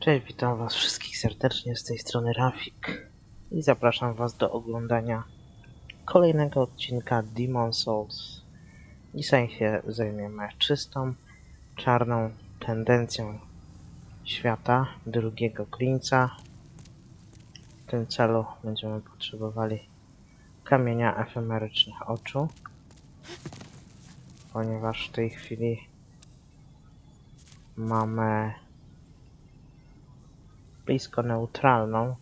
Cześć, witam was wszystkich serdecznie z tej strony Rafik i zapraszam was do oglądania kolejnego odcinka Demon Souls. Dzisiaj się zajmiemy czystą, czarną tendencją świata drugiego Klinca. W tym celu będziemy potrzebowali kamienia efemerycznych oczu, ponieważ w tej chwili mamy blisko neutralną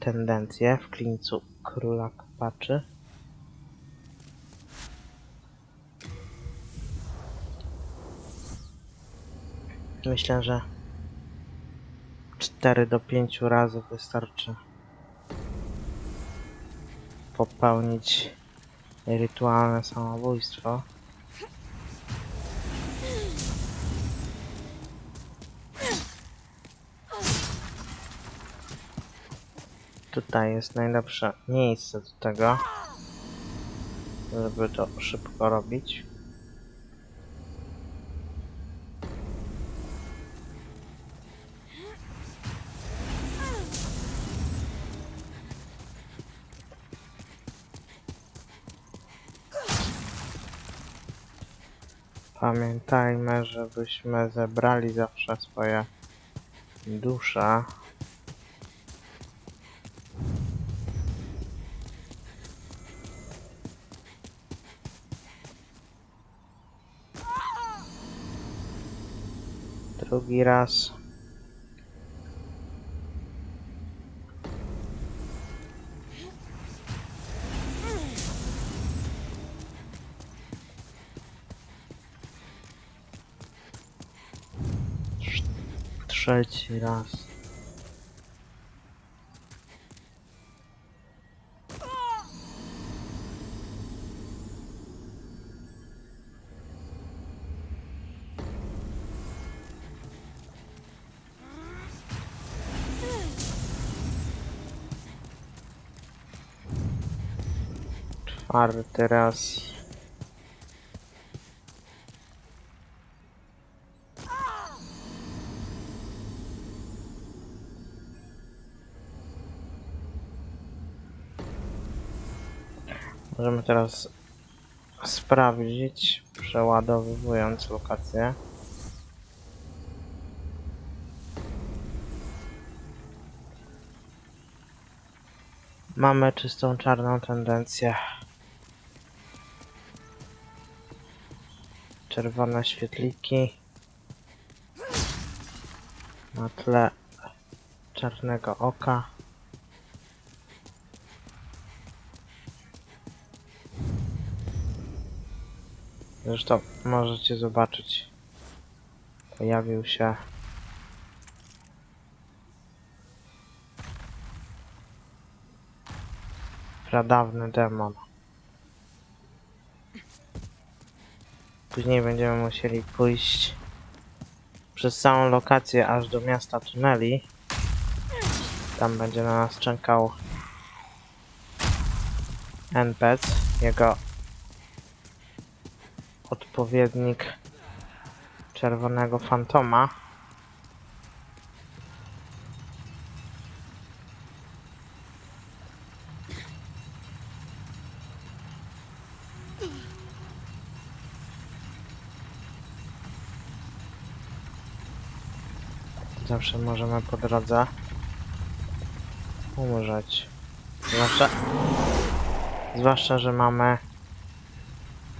tendencję w klińcu króla kopaczy. Myślę, że 4 do 5 razy wystarczy popełnić rytualne samobójstwo. Tutaj jest najlepsze miejsce do tego, żeby to szybko robić. Pamiętajmy, żebyśmy zebrali zawsze swoje dusze. Drugi raz. Trz- Trzeci raz. Czwarty raz. Możemy teraz sprawdzić, przeładowując lokację. Mamy czystą czarną tendencję. Czerwone świetliki na tle czarnego oka. Zresztą możecie zobaczyć. Pojawił się pradawny demon. Później będziemy musieli pójść przez całą lokację aż do miasta tuneli. Tam będzie na nas czekał NPC, jego odpowiednik czerwonego fantoma. Zawsze możemy po drodze umrzeć. Zwłaszcza, zwłaszcza, że mamy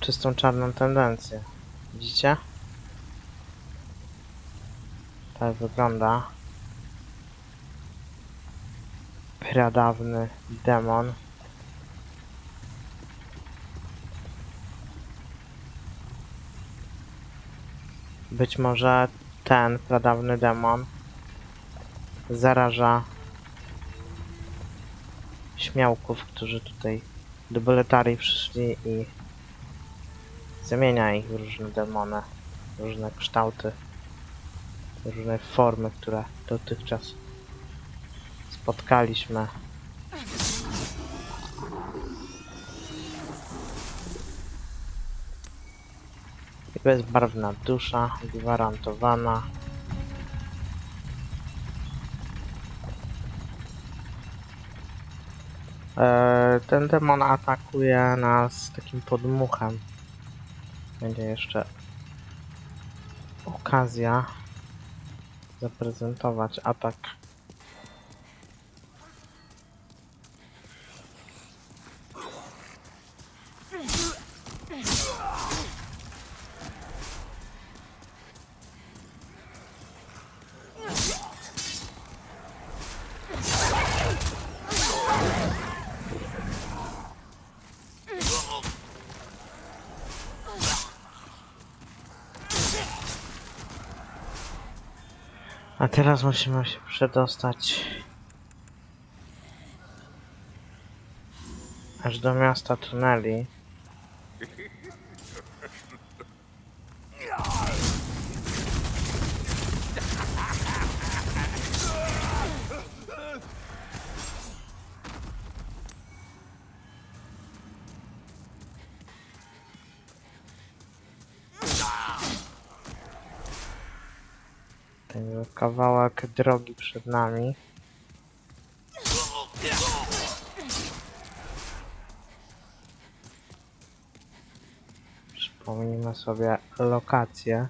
czystą czarną tendencję. Widzicie? Tak wygląda. Pradawny demon. Być może ten pradawny demon zaraża śmiałków, którzy tutaj do Beletarii przyszli i zamienia ich w różne demony, różne kształty, różne formy, które dotychczas spotkaliśmy. Bezbarwna dusza, gwarantowana. E, ten demon atakuje nas takim podmuchem. Będzie jeszcze okazja zaprezentować atak A teraz musimy się przedostać aż do miasta tuneli. Kawałek drogi przed nami. Przypomnijmy sobie lokację.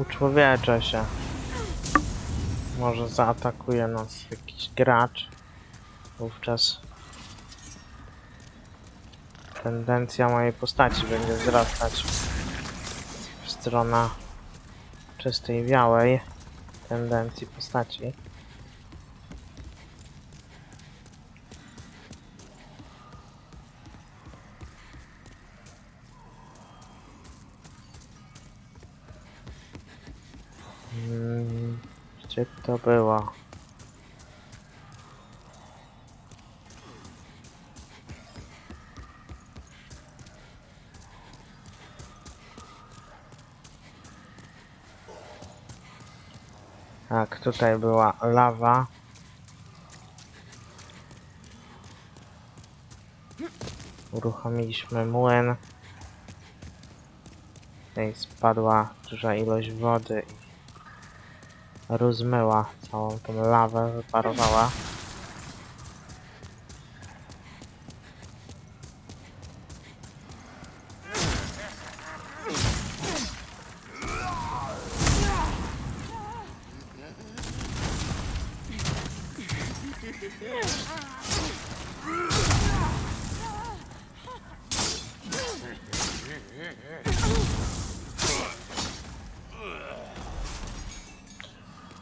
Uczłowiecza się. Może zaatakuje nas jakiś gracz. Wówczas tendencja mojej postaci będzie wzrastać w stronę czystej, białej tendencji postaci. Gdzie to było? Tak, tutaj była lawa. Uruchomiliśmy młyn. Tutaj spadła duża ilość wody rozmyła całą tą lawę, wyparowała.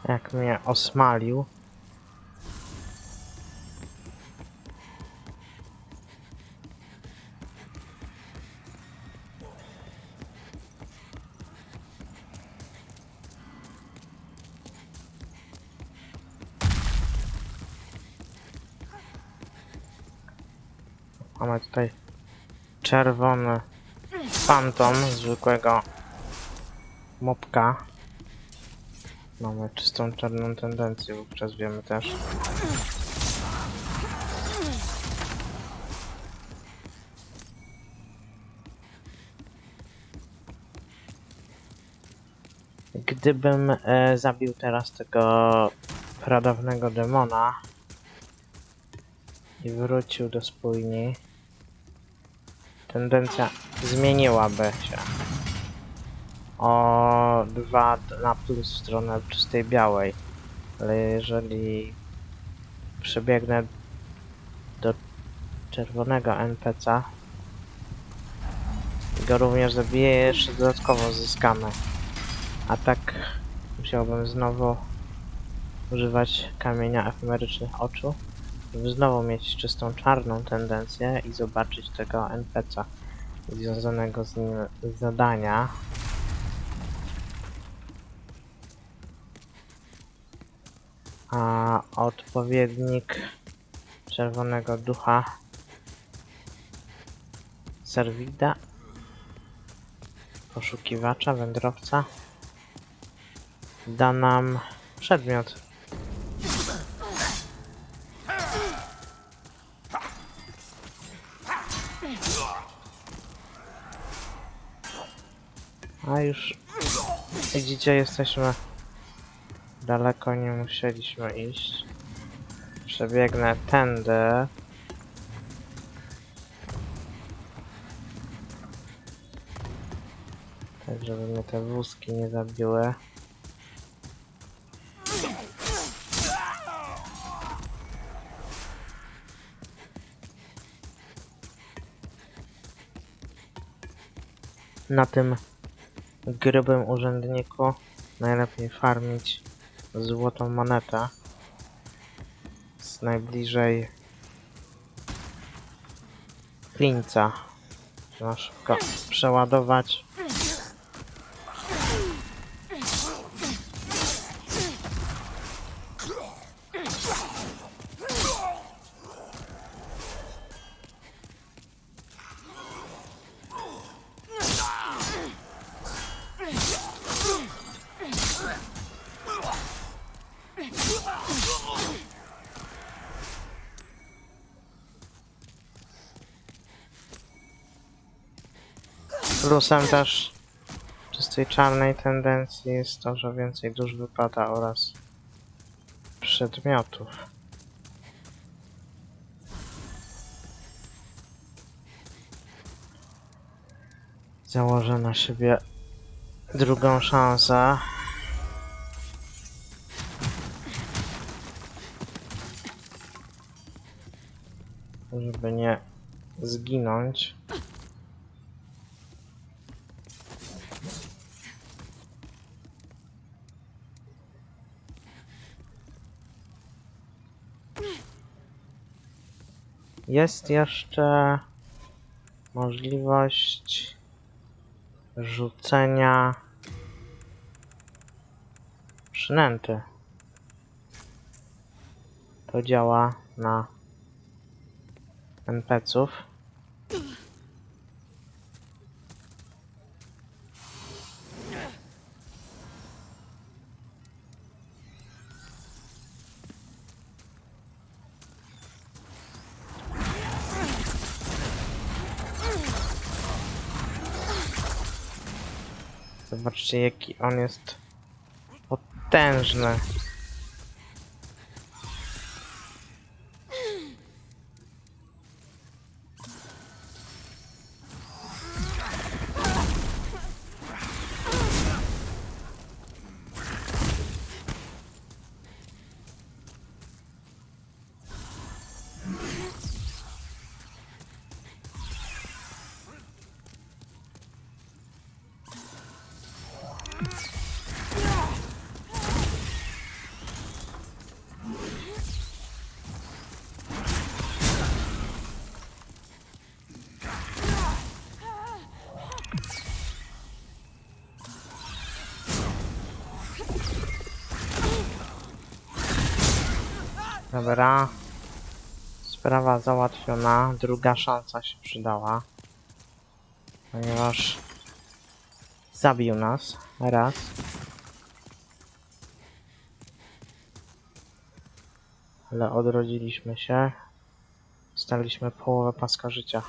Jak mnie osmalił. Mamy tutaj czerwony fantom zwykłego mopka. Mamy czystą czarną tendencję, wówczas wiemy też. Gdybym e, zabił teraz tego pradawnego demona i wrócił do spójni, tendencja zmieniłaby się o 2 na plus w stronę czystej białej. Ale jeżeli przebiegnę do czerwonego NPC go również zabiję, jeszcze dodatkowo zyskamy. A tak musiałbym znowu używać kamienia efemerycznych oczu, żeby znowu mieć czystą czarną tendencję i zobaczyć tego NPC związanego z nim zadania. a odpowiednik czerwonego ducha Servida poszukiwacza, wędrowca da nam przedmiot. A już widzicie, jesteśmy daleko, nie musieliśmy iść. Przebiegnę tędy. Tak, żeby mnie te wózki nie zabiły. Na tym grubym urzędniku najlepiej farmić złotą monetę z najbliżej klinca. Trzeba szybko przeładować. Plusem też czystej czarnej tendencji jest to, że więcej dusz wypada oraz przedmiotów. Założę na siebie drugą szansę. Żeby nie zginąć. Jest jeszcze możliwość rzucenia przynęty. To działa na NPC-ów. Zobaczcie jaki on jest potężny. Dobra. Sprawa załatwiona. Druga szansa się przydała. Ponieważ zabił nas raz. Ale odrodziliśmy się. Dostaliśmy połowę paska życia.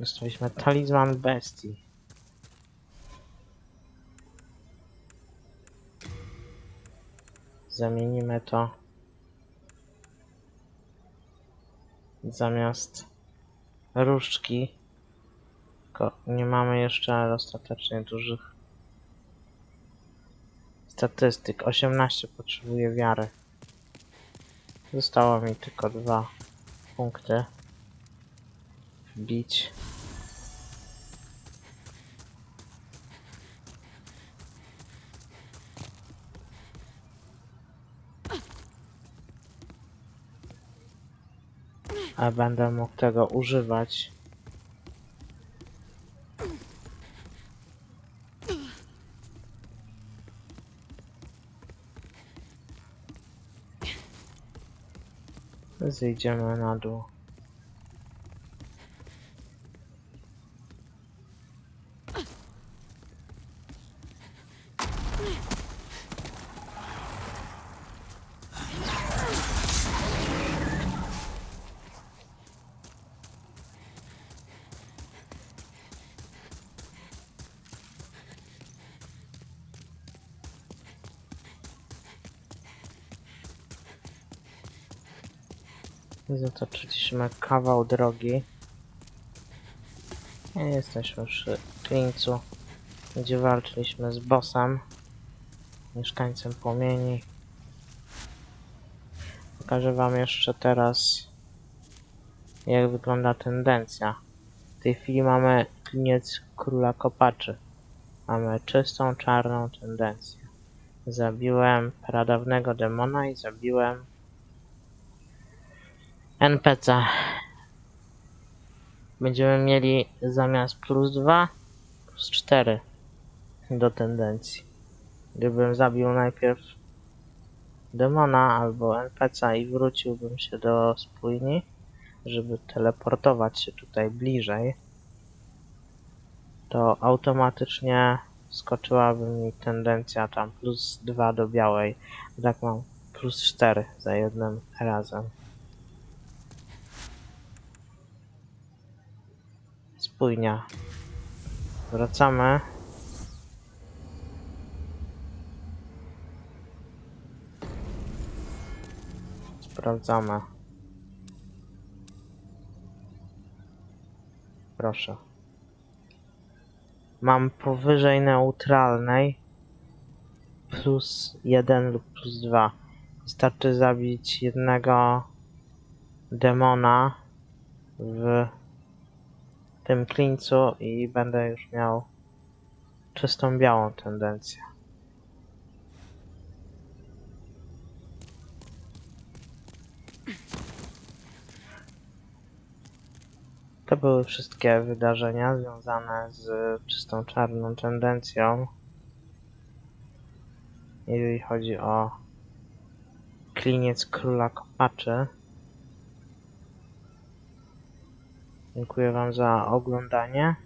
Dostaliśmy talizman bestii. Zamienimy to zamiast różdżki. Tylko nie mamy jeszcze dostatecznie dużych statystyk. 18 potrzebuję wiary. Zostało mi tylko dwa punkty. Wbić. A będę mógł tego używać. Zejdziemy na dół. Zatoczyliśmy kawał drogi. Jesteśmy przy klińcu, gdzie walczyliśmy z bossem, mieszkańcem płomieni. Pokażę wam jeszcze teraz, jak wygląda tendencja. W tej chwili mamy kliniec króla kopaczy. Mamy czystą, czarną tendencję. Zabiłem pradawnego demona i zabiłem NPC. Będziemy mieli zamiast plus 2, plus 4 do tendencji. Gdybym zabił najpierw demona albo NPC i wróciłbym się do spójni, żeby teleportować się tutaj bliżej, to automatycznie skoczyłaby mi tendencja tam plus 2 do białej. Tak mam plus 4 za jednym razem. Spójnia. Wracamy. Sprawdzamy. Proszę. Mam powyżej neutralnej plus 1 lub plus 2. Wystarczy zabić jednego demona w tym klińcu i będę już miał czystą białą tendencję. To były wszystkie wydarzenia związane z czystą czarną tendencją. Jeżeli chodzi o kliniec króla kopaczy. Dziękuję Wam za oglądanie.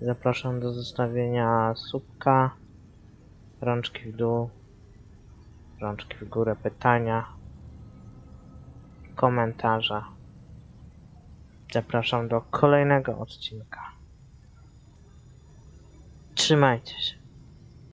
Zapraszam do zostawienia subka, rączki w dół, rączki w górę, pytania, komentarze. Zapraszam do kolejnego odcinka. Trzymajcie się.